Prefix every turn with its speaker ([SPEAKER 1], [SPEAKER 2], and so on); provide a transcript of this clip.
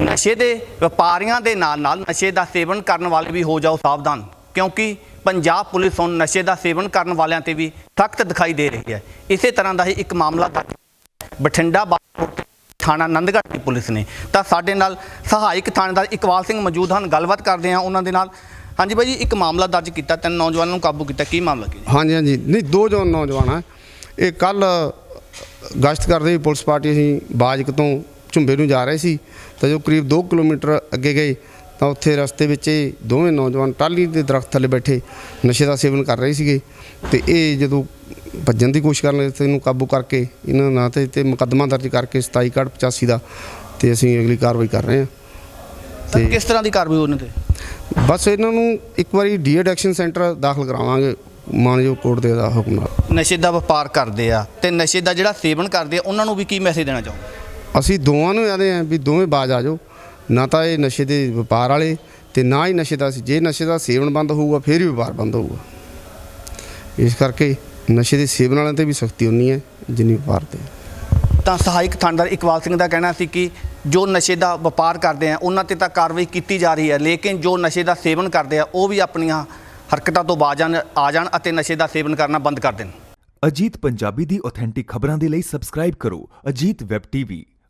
[SPEAKER 1] ਨਸ਼ੇ ਦੇ ਵਪਾਰੀਆਂ ਦੇ ਨਾਲ ਨਾਲ ਨਸ਼ੇ ਦਾ ਸੇਵਨ ਕਰਨ ਵਾਲੇ ਵੀ ਹੋ ਜਾਓ ਸਾਵਧਾਨ, ਕਿਉਂਕਿ ਪੰਜਾਬ ਪੁਲਿਸ ਹੁਣ ਨਸ਼ੇ ਦਾ ਸੇਵਨ ਕਰਨ ਵਾਲਿਆਂ ਤੇ ਵੀ ਸਖਤ ਦਿਖਾਈ ਦੇ ਰਹੀ ਹੈ। ਇਸੇ ਤਰ੍ਹਾਂ ਦਾ ਹੀ ਇੱਕ ਮਾਮਲਾ ਦਰਜ ਬਠਿੰਡਾ ਥਾਣਾ ਨੰਦਗੜ੍ਹ ਦੀ ਪੁਲਿਸ ਨੇ। ਤਾਂ ਸਾਡੇ ਨਾਲ ਸਹਾਇਕ ਥਾਣੇਦਾਰ ਇਕਬਾਲ ਸਿੰਘ ਮੌਜੂਦ ਹਨ, ਗੱਲਬਾਤ ਕਰਦੇ ਹਾਂ ਉਹਨਾਂ ਦੇ ਨਾਲ। ਹਾਂਜੀ ਭਾਈ ਜੀ, ਇੱਕ ਮਾਮਲਾ ਦਰਜ ਕੀਤਾ, ਤਿੰਨ ਨੌਜਵਾਨਾਂ ਨੂੰ ਕਾਬੂ ਕੀਤਾ, ਕੀ ਮਾਮਲਾ ਕੀ
[SPEAKER 2] ਹਾਂਜੀ ਹਾਂਜੀ। ਨਹੀਂ, ਦੋ ਜੋ ਨੌਜਵਾਨ ਆ। ਇਹ ਕੱਲ ਗਸ਼ਤ ਕਰਦੇ ਹੋਏ ਪੁਲਿਸ ਪਾਰਟੀ ਅਸੀਂ ਬਾਜਕ ਤੋਂ ਝੁੰਬੇ ਨੂੰ ਜਾ ਰਹੇ ਸੀ। ਤਾਂ ਜੋ ਕਰੀਬ 2 ਕਿਲੋਮੀਟਰ ਅੱਗੇ ਗਏ ਤਾਂ ਉੱਥੇ ਰਸਤੇ ਵਿੱਚ ਇਹ ਦੋਵੇਂ ਨੌਜਵਾਨ ਟਾਲੀ ਦੇ ਦਰਖਤ ਥੱਲੇ ਬੈਠੇ ਨਸ਼ੇ ਦਾ ਸੇਵਨ ਕਰ ਰਹੇ ਸੀਗੇ। ਤੇ ਇਹ ਜਦੋਂ ਭੱਜਣ ਦੀ ਕੋਸ਼ਿਸ਼ ਕਰਨ ਲੱਗੇ ਤੇ ਇਹਨੂੰ ਕਾਬੂ ਕਰਕੇ ਇਹਨਾਂ ਨਾਂ ਤੇ ਤੇ ਮੁਕੱਦਮਾ ਦਰਜ ਕਰਕੇ 2785 ਦਾ ਤੇ ਅਸੀਂ ਅਗਲੀ ਕਾਰਵਾਈ ਕਰ ਰਹੇ ਹਾਂ। ਤਾਂ
[SPEAKER 1] ਕਿਸ ਤਰ੍ਹਾਂ ਦੀ ਕਾਰਵਾਈ ਉਹਨਾਂ ਤੇ?
[SPEAKER 2] ਬਸ ਇਹਨਾਂ ਨੂੰ ਇੱਕ ਵਾਰੀ ਡੀ ਐਡਿਕਸ਼ਨ ਸੈਂਟਰ ਦਾਖਲ ਕਰਾਵਾਂਗੇ ਮਾਨਯੋਗ ਕੋਰਟ ਦੇ ਦਾ ਹੁਕਮ ਨਾਲ।
[SPEAKER 1] ਨਸ਼ੇ ਦਾ ਵਪਾਰ ਕਰਦੇ ਆ ਤੇ ਨਸ਼ੇ ਦਾ ਜਿਹੜਾ ਸੇਵਨ ਕਰਦੇ ਆ ਉਹਨਾਂ ਨੂੰ ਵੀ ਕੀ ਮੈਸੇਜ ਦੇਣਾ ਚਾਹੋ
[SPEAKER 2] ਅਸੀਂ ਦੋਵਾਂ ਨੂੰ ਆਦੇ ਆਂ ਵੀ ਦੋਵੇਂ ਬਾਜ ਆ ਜਾਓ। ਨਾ ਤਾਂ ਇਹ ਨਸ਼ੇ ਦੇ ਵਪਾਰ ਵਾਲੇ ਤੇ ਨਾ ਹੀ ਨਸ਼ੇ ਦਾ ਸੀ। ਜੇ ਨਸ਼ੇ ਦਾ ਸੇਵਨ ਬੰਦ ਹੋਊਗਾ ਫਿਰ ਹੀ ਵਪਾਰ ਬੰਦ ਹੋਊਗਾ। ਇਸ ਕਰਕੇ ਨਸ਼ੇ ਦੇ ਸੇਵਨ ਵਾਲਿਆਂ ਤੇ ਵੀ ਸਖਤੀ ਉਨੀ ਹੈ ਜਿੰਨੀ ਵਪਾਰ ਤੇ।
[SPEAKER 1] ਤਾਂ ਸਹਾਇਕ ਥਾਣੇਦਾਰ ਇਕਬਾਲ ਸਿੰਘ ਦਾ ਕਹਿਣਾ ਸੀ ਕਿ ਜੋ ਨਸ਼ੇ ਦਾ ਵਪਾਰ ਕਰਦੇ ਆ ਉਹਨਾਂ ਤੇ ਤਾਂ ਕਾਰਵਾਈ ਕੀਤੀ ਜਾ ਰਹੀ ਹੈ ਲੇਕਿਨ ਜੋ ਨਸ਼ੇ ਦਾ ਸੇਵਨ ਕਰਦੇ ਆ ਉਹ ਵੀ ਆਪਣੀਆਂ ਹਰਕਤਾਂ ਤੋਂ ਬਾਜ ਆਣ ਆ ਜਾਣ ਅਤੇ ਨਸ਼ੇ ਦਾ ਸੇਵਨ ਕਰਨਾ ਬੰਦ ਕਰ ਦੇਣ।
[SPEAKER 3] ਅਜੀਤ ਪੰਜਾਬੀ ਦੀ ਆਥੈਂਟਿਕ ਖਬਰਾਂ ਦੇ ਲਈ ਸਬਸਕ੍ਰਾਈਬ ਕਰੋ ਅਜੀਤ ਵੈਬ ਟੀਵੀ